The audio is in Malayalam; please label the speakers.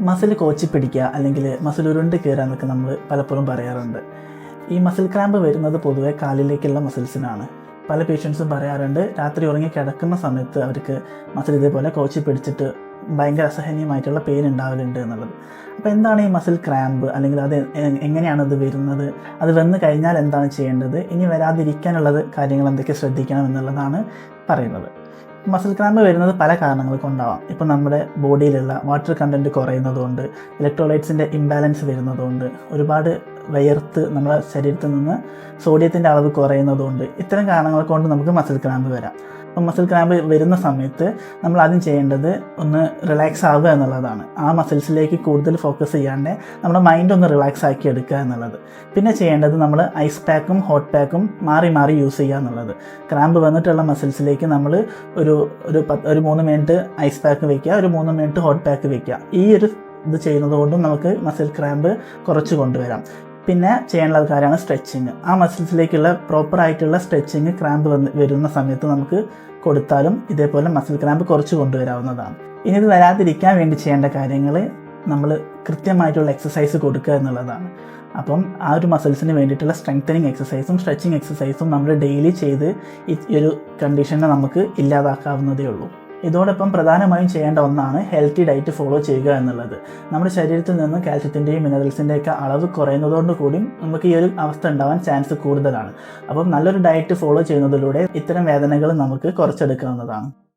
Speaker 1: മസിൽ കോച്ചി പിടിക്കുക അല്ലെങ്കിൽ മസിൽ ഉരുണ്ട് കയറുക എന്നൊക്കെ നമ്മൾ പലപ്പോഴും പറയാറുണ്ട്. ഈ മസിൽ ക്രാമ്പ് വരുന്നത് പൊതുവേ കാലിലേക്കുള്ള മസിൽസിനാണ് പല പേഷ്യൻസും പറയാറുണ്ട് രാത്രി ഉറങ്ങി കിടക്കുന്ന സമയത്ത് അവർക്ക് മസിൽ ഇതേപോലെ കോച്ചി പിടിച്ചിട്ട് ഭയങ്കര അസഹനീയമായിട്ടുള്ള പെയിൻ ഉണ്ടാവലുണ്ട് എന്നുള്ളത്. അപ്പോൾ എന്താണ് ഈ മസിൽ ക്രാമ്പ് അല്ലെങ്കിൽ അത് എങ്ങനെയാണ് അത് വരുന്നത്? അത് വന്നു കഴിഞ്ഞാൽ എന്താണ് ചെയ്യേണ്ടത്? ഇനി വരാതിരിക്കാനുള്ളത് കാര്യങ്ങൾ എന്തൊക്കെ ശ്രദ്ധിക്കണം എന്നുള്ളതാണ് പറയുന്നത്. മസിൽ ക്രാമ്പ് വരുന്നത് പല കാരണങ്ങൾ കൊണ്ടാവാം ഇപ്പോൾ നമ്മുടെ ബോഡിയിലുള്ള വാട്ടർ കണ്ടന്റ് കുറയുന്നതുകൊണ്ട് ഇലക്ട്രോലൈറ്റ്സിന്റെ ഇംബാലൻസ് വരുന്നതുകൊണ്ട് ഒരുപാട് വയർത്ത് നമ്മുടെ ശരീരത്തിൽ നിന്ന് സോഡിയത്തിന്റെ അളവ് കുറയുന്നതുകൊണ്ട് ഇത്തരം കാരണങ്ങൾ കൊണ്ട് നമുക്ക് മസിൽ ക്രാമ്പ് വരാം. മസിൽ ക്രാമ്പ് വരുന്ന സമയത്ത് നമ്മൾ ആദ്യം ചെയ്യേണ്ടത് ഒന്ന് റിലാക്സ് ആവുക എന്നുള്ളതാണ്. ആ മസിൽസിലേക്ക് കൂടുതൽ ഫോക്കസ് ചെയ്യാണ്ട് നമ്മുടെ മൈൻഡ് ഒന്ന് റിലാക്സ് ആക്കി എടുക്കുക എന്നുള്ളത്. പിന്നെ ചെയ്യേണ്ടത് നമ്മൾ ഐസ് പാക്കും ഹോട്ട് പാക്കും മാറി മാറി യൂസ് ചെയ്യുക എന്നുള്ളത്. ക്രാമ്പ് വന്നിട്ടുള്ള മസിൽസിലേക്ക് നമ്മൾ ഒരു ഒരു പത്ത് ഒരു മൂന്ന് മിനിറ്റ് ഐസ് പാക്ക് വയ്ക്കുക ഒരു മൂന്ന് മിനിറ്റ് ഹോട്ട് പാക്ക് വയ്ക്കുക ഈ ഒരു ഇത് ചെയ്യുന്നത് കൊണ്ടും നമുക്ക് മസിൽ ക്രാമ്പ് കുറച്ച് കൊണ്ടുവരാം. പിന്നെ ചെയ്യാനുള്ള കാര്യമാണ് സ്ട്രെച്ചിങ് ആ മസിൽസിലേക്കുള്ള പ്രോപ്പർ ആയിട്ടുള്ള സ്ട്രെച്ചിങ് ക്രാമ്പ് വന്ന് വരുന്ന സമയത്ത് നമുക്ക് കൊടുത്താലും ഇതേപോലെ മസിൽ ക്രാമ്പ് കുറച്ച് കൊണ്ടുവരാവുന്നതാണ്. ഇനി ഇത് വരാതിരിക്കാൻ വേണ്ടി ചെയ്യേണ്ട കാര്യങ്ങൾ നമ്മൾ കൃത്യമായിട്ടുള്ള എക്സസൈസ് കൊടുക്കുക എന്നുള്ളതാണ്. അപ്പം ആ ഒരു മസിൽസിന് വേണ്ടിയിട്ടുള്ള സ്ട്രെങ്തനിങ് എക്സസൈസും സ്ട്രെച്ചിങ് എക്സസൈസും നമ്മൾ ഡെയിലി ചെയ്ത് ഈ ഒരു കണ്ടീഷനെ നമുക്ക് ഇല്ലാതാക്കാവുന്നതേ ഉള്ളൂ. ഇതോടൊപ്പം പ്രധാനമായും ചെയ്യേണ്ട ഒന്നാണ് ഹെൽത്തി ഡയറ്റ് ഫോളോ ചെയ്യുക എന്നുള്ളത്. നമ്മുടെ ശരീരത്തിൽ നിന്ന് കാൽഷ്യത്തിന്റെയും മിനറൽസിന്റെയൊക്കെ അളവ് കുറയുന്നതുകൊണ്ട് കൂടിയും നമുക്ക് ഈ ഒരു അവസ്ഥ ഉണ്ടാവാൻ ചാൻസ് കൂടുതലാണ്. അപ്പം നല്ലൊരു ഡയറ്റ് ഫോളോ ചെയ്യുന്നതിലൂടെ ഇത്തരം വേദനകൾ നമുക്ക് കുറച്ചെടുക്കാവുന്നതാണ്.